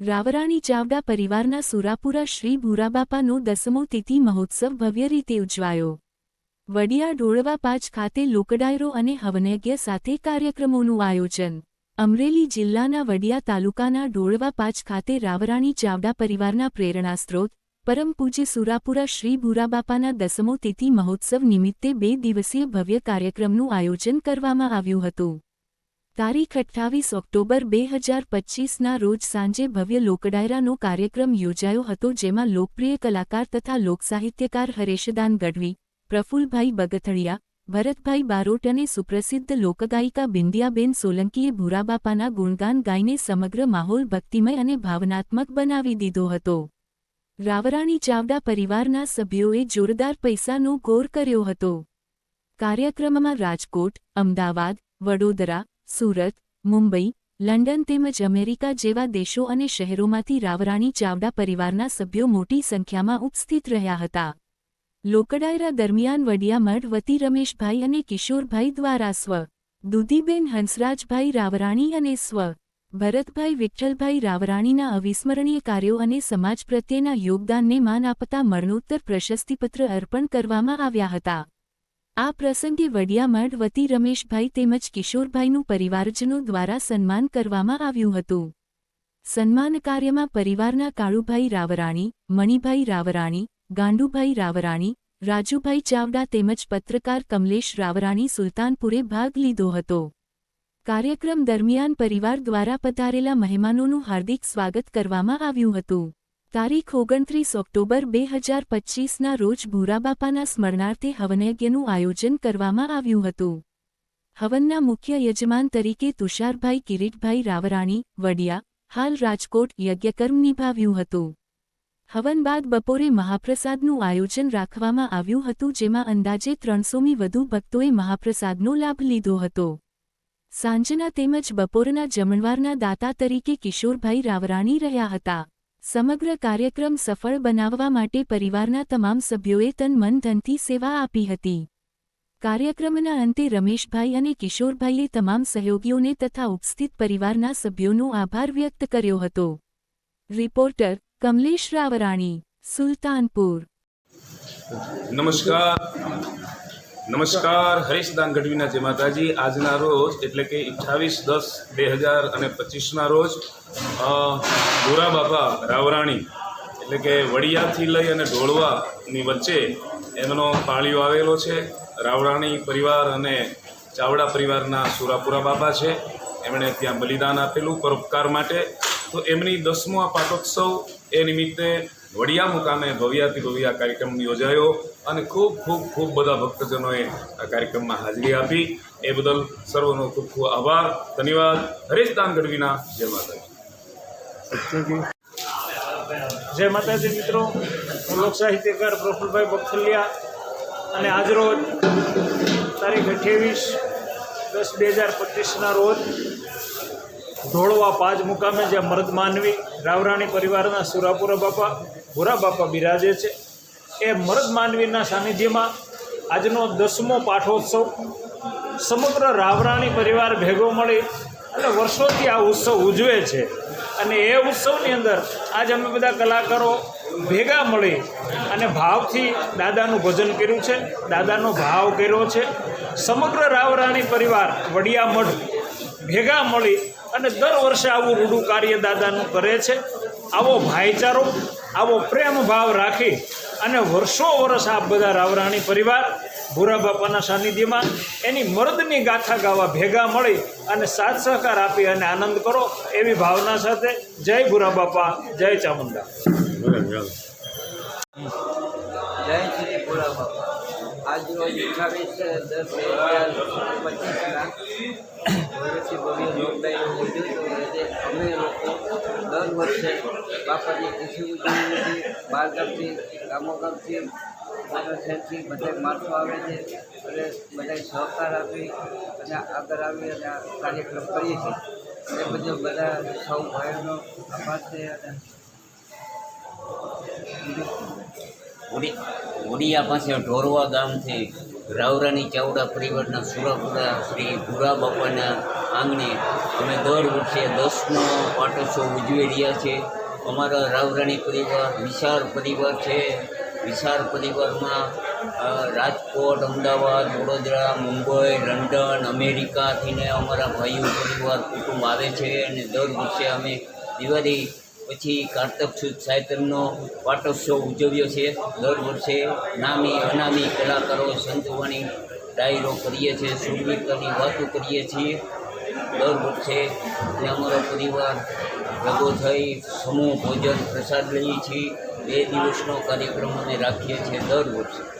રાવરાણી ચાવડા પરિવારના સુરાપુરા શ્રી ભૂરાબાપાનો દસમો તિથિ મહોત્સવ ભવ્ય રીતે ઉજવાયો. વડિયા ડોળવા પાંચ ખાતે લોકડાયરો અને હવનયજ્ઞ સાથે કાર્યક્રમોનું આયોજન. અમરેલી જિલ્લાના વડિયા તાલુકાના ડોળવા પાંચ ખાતે રાવરાણી ચાવડા પરિવારના પ્રેરણાસ્ત્રોત પરમ પૂજ્ય સુરાપુરા શ્રી ભૂરાબાપાના દસમો તિથિ મહોત્સવ નિમિત્તે બે દિવસીય ભવ્ય કાર્યક્રમનું આયોજન કરવામાં આવ્યું હતું. તારીખ અઠ્ઠાવીસ ઓક્ટોબર બે હજાર પચ્ચીસના રોજ સાંજે ભવ્ય લોકડાયરાનો કાર્યક્રમ યોજાયો હતો જેમાં લોકપ્રિય કલાકાર તથા લોકસાહિત્યકાર હરેશદાન ગઢવી, પ્રફુલભાઈ બગથડિયા ભરતભાઈ બારોટ અને સુપ્રસિદ્ધ લોકગાયિકા બિંદિયાબેન સોલંકીએ ભૂરાબાપાના ગુણગાન ગાઈને સમગ્ર માહોલ ભક્તિમય અને ભાવનાત્મક બનાવી દીધો હતો. રાવરાણી ચાવડા પરિવારના સભ્યોએ જોરદાર પૈસાનો ગોર કર્યો હતો. કાર્યક્રમમાં રાજકોટ, અમદાવાદ, વડોદરા સુરત, મુંબઈ, લંડન તેમજ અમેરિકા જેવા દેશો અને શહેરોમાંથી રાવરાણી ચાવડા પરિવારના સભ્યો મોટી સંખ્યામાં ઉપસ્થિત રહ્યા હતા. લોકડાયરા દરમિયાન વડિયામઢ વતી રમેશભાઈ અને કિશોરભાઈ દ્વારા સ્વ, દુધીબેન હંસરાજભાઈ રાવરાણી અને સ્વ, ભરતભાઈ વિઠ્ઠલભાઈ રાવરાણીના અવિસ્મરણીય કાર્યો અને સમાજ પ્રત્યેના યોગદાનને માન આપતા મરણોત્તર પ્રશસ્તિપત્ર અર્પણ કરવામાં આવ્યા હતા. આ પ્રસંગે વડિયામઢ વતી રમેશભાઈ તેમજ કિશોરભાઈનું પરિવારજનો દ્વારા સન્માન કરવામાં આવ્યું હતું. સન્માન કાર્યમાં પરિવારના કાળુભાઈ રાવરાણી, મણિભાઈ રાવરાણી, ગાંડુભાઈ રાવરાણી, રાજુભાઈ ચાવડા તેમજ પત્રકાર કમલેશ રાવરાણી સુલતાનપુરે ભાગ લીધો હતો. કાર્યક્રમ દરમિયાન પરિવાર દ્વારા પધારેલા મહેમાનોનું હાર્દિક સ્વાગત કરવામાં આવ્યું હતું. તારીખ ઓગણત્રીસ ઓક્ટોબર બે હજાર પચ્ચીસના રોજ ભૂરાબાપાના સ્મરણાર્થે હવનયજ્ઞનું આયોજન કરવામાં આવ્યું હતું. હવનના મુખ્ય યજમાન તરીકે તુષારભાઈ કિરીટભાઈ રાવરાણી, વડિયા, હાલ રાજકોટ યજ્ઞકર્મ નિભાવ્યું હતું. હવન બાદ બપોરે મહાપ્રસાદનું આયોજન રાખવામાં આવ્યું હતું, જેમાં અંદાજે ત્રણસોમી વધુ ભક્તોએ મહાપ્રસાદનો લાભ લીધો હતો. સાંજના તેમજ બપોરના જમણવારના દાતા તરીકે કિશોરભાઈ રાવરાણી રહ્યા હતા. સમગ્ર કાર્યક્રમ સફળ બનાવવા માટે પરિવારના તમામ સભ્યોએ તન મન ધનથી સેવા આપી હતી. કાર્યક્રમના અંતે રમેશભાઈ અને કિશોરભાઈએ તમામ સહયોગીઓને તથા ઉપસ્થિત પરિવારના સભ્યોનો આભાર વ્યક્ત કર્યો હતો. રિપોર્ટર કમલેશ રાવરાણી, સુલતાનપુર. નમસ્કાર. નમસ્કાર હરીશદાન ગઢવીના જય માતાજી. આજના રોજ, એટલે કે અઠ્ઠાવીસ દસ બે હજાર અને પચીસના રોજ ગોરા બાપા રાવરાણી, એટલે કે વડિયાથી લઈ અને ઢોળવાની વચ્ચે એમનો પાળીઓ આવેલો છે. રાવરાણી પરિવાર અને ચાવડા પરિવારના સુરાપુરા બાપા છે. એમણે ત્યાં બલિદાન આપેલું પરોપકાર માટે. તો એમની દસમો આ પાટોત્સવ એ નિમિત્તે વડિયા મુકામે ભવ્યાથી ભવ્ય કાર્યક્રમ યોજાયો અને ખૂબ ખૂબ ખૂબ બધા ભક્તજનોએ આ કાર્યક્રમમાં હાજરી આપી. એ બદલ સર્વનો ખૂબ ખૂબ આભાર. ધન્યવાદ. હરેશદાન દાનગઢવીના જય માતાજી. જય માતાજી મિત્રો. હું લોક સાહિત્યકાર પ્રફુલભાઈ બખલિયા અને આજરોજ તારીખ અઠ્યાવીસ દસ બે હજાર પચીસના રોજ ઢોળવા પાંચ મુકામે જ્યાં મર્દ માનવી રાવરાણી પરિવારના સુરાપુરા બાપા ભૂરા બાપા બિરાજે છે. એ મરદ માનવીના સાનિધ્યમાં આજનો દસમો પાઠોત્સવ સમગ્ર રાવરાણી પરિવાર ભેગો મળી અને વર્ષોથી આ ઉત્સવ ઉજવે છે. અને એ ઉત્સવની અંદર આજ અમે બધા કલાકારો ભેગા મળી અને ભાવથી દાદાનું ભજન કર્યું છે, દાદાનો ભાવ કર્યો છે. સમગ્ર રાવરાણી પરિવાર વડિયા મઢ ભેગા મળી અને દર વર્ષે આવું રૂડું કાર્ય દાદાનું કરે છે. આવો ભાઈચારો, આવો પ્રેમ ભાવ રાખી અને વર્ષો વર્ષ આ બધા રાવરાણી પરિવાર, ભૂરા બાપાના સાનિધ્યમાં એની મર્દની ગાથા ગાવા ભેગા મળી અને સાથ સહકાર આપી અને આનંદ કરો એવી ભાવના સાથે જય ભૂરા બાપા, જય ચામુંડા. જય દર વર્ષે બાપાની ખુશી ઉજવીએ છીએ બહારગામથી ગામો ગામથી શહેરથી બધા માણસો આવે છે અને બધાએ સહકાર આપી અને આગળ આવી અને આ કાર્યક્રમ કરીએ છીએ. એ બધું બધા સૌ ભાઈઓનો આભાર છે અને ઉડિયા પાસે ઢોરવા ગામથી રાવરાની ચાવડા પરિવારના સુરાપુરા શ્રી ભૂરા બાપાના આંગણે અમે દર વર્ષે દસમો પાટોત્સવ ઉજવી રહ્યા છીએ. અમારા રાવરાણી પરિવાર વિશાળ પરિવાર છે. વિશાળ પરિવારમાં રાજકોટ, અમદાવાદ, વડોદરા, મુંબઈ, લંડન અમેરિકાથીને અમારા ભાઈઓ, પરિવાર, કુટુંબ આવે છે અને દર વર્ષે અમે દિવાળી પછી કારતક સુદ સાહિત્યનો પાટોત્સવ ઉજવ્યો છે. દર વર્ષે નામી, અનામી કલાકારો સંતવાણી ડાયરો કરીએ છીએ, સુરવીરતાની વાતો કરીએ છીએ. દર વર્ષે અને અમારો પરિવાર ભેગો થઈ સમૂહ ભોજન પ્રસાદ લઈએ છીએ. બે દિવસનો કાર્યક્રમ અમે રાખીએ છીએ દર વર્ષે.